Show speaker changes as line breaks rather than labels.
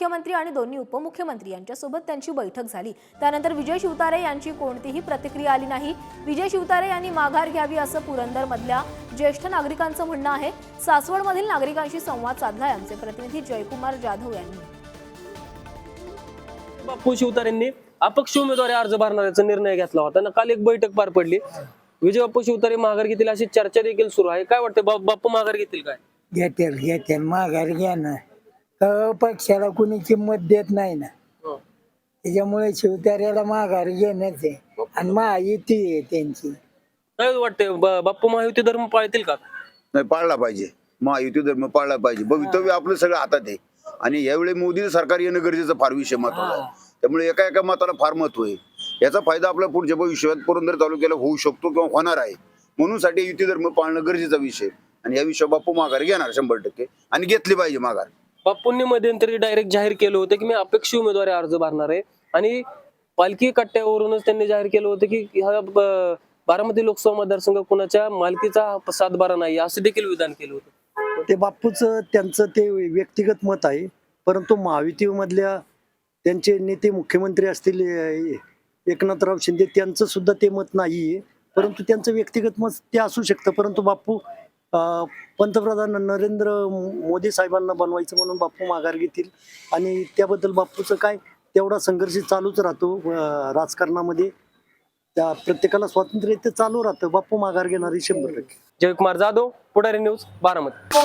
मुख्यमंत्री आणि दोन्ही उपमुख्यमंत्री यांच्यासोबत त्यांची बैठक झाली. त्यानंतर विजय शिवतारे यांची कोणतीही प्रतिक्रिया आली नाही. विजय शिवतारे यांनी माघार घ्यावी असं पुरंदरमधल्या ज्येष्ठ नागरिकांचं म्हणणं आहे. सासवडमधील नागरिकांशी संवाद साधलाय आमचे प्रतिनिधी जयकुमार जाधव यांनी.
बापू शिवतारेंनी अपक्ष उमेदवारी अर्ज भरण्याचा निर्णय घेतला होता ना काल एक बैठक पार पडली. विजय बापू शिवतारे माघार घेतील अशी चर्चा देखील सुरू आहे. काय वाटतं बापू माघार घेतील काय?
घेतील घेतील. माघार घ्या ना. पक्षाला कुणी किंमत देत नाही ना. त्याच्यामुळे शिवतार्याला माघार आहे. आणि महायुती आहे त्यांची.
काय वाटतंय ब- बापू महायुती धर्म पाळतील का?
नाही पाळला पाहिजे. महायुती धर्म पाळला पाहिजे. भवितव्य आपलं सगळं हातात आहे. आणि यावेळी मोदी सरकार येणं गरजेचं फार विषय महत्त्वाचा आहे. त्यामुळे एका एका मताला फार महत्त्व आहे. याचा फायदा आपल्या पुढच्या भविष्यात पुरंदर तालुक्याला होऊ शकतो किंवा होणार आहे. म्हणून साठी युती धर्म पाळणं गरजेचा विषय आणि या विषयावर बापू माघार घेणार शंभर टक्के. आणि घेतली पाहिजे माघार.
बापूंनी मध्यंतरी डायरेक्ट जाहीर केलं होतं की मी अपेक्षी उमेदवारी अर्ज भरणार आहे. आणि पालखी कट्ट्यावरूनच त्यांनी जाहीर केलं होतं की ह्या बारामती लोकसभा मतदारसंघ कुणाच्या मालकीचा सातबारा नाही असं देखील विधान केलं होतं.
ते बापूच त्यांचं ते व्यक्तिगत मत आहे. परंतु महायुतीमधल्या त्यांचे नेते मुख्यमंत्री असतील एकनाथराव शिंदे त्यांचं सुद्धा ते मत नाही परंतु त्यांचं व्यक्तिगत मत ते असू शकतं. परंतु बापू पंतप्रधान नरेंद्र मोदी साहेबांना बनवायचं म्हणून बाप्पू माघार घेतील. आणि त्याबद्दल बाप्पूचं काय तेवढा संघर्ष चालूच राहतो राजकारणामध्ये. त्या प्रत्येकाला स्वातंत्र्य ते चालू राहतं. बाप्पू माघार घेणारी शंभर टक्के.
जयकुमार जाधव पुढारी न्यूज बारामती.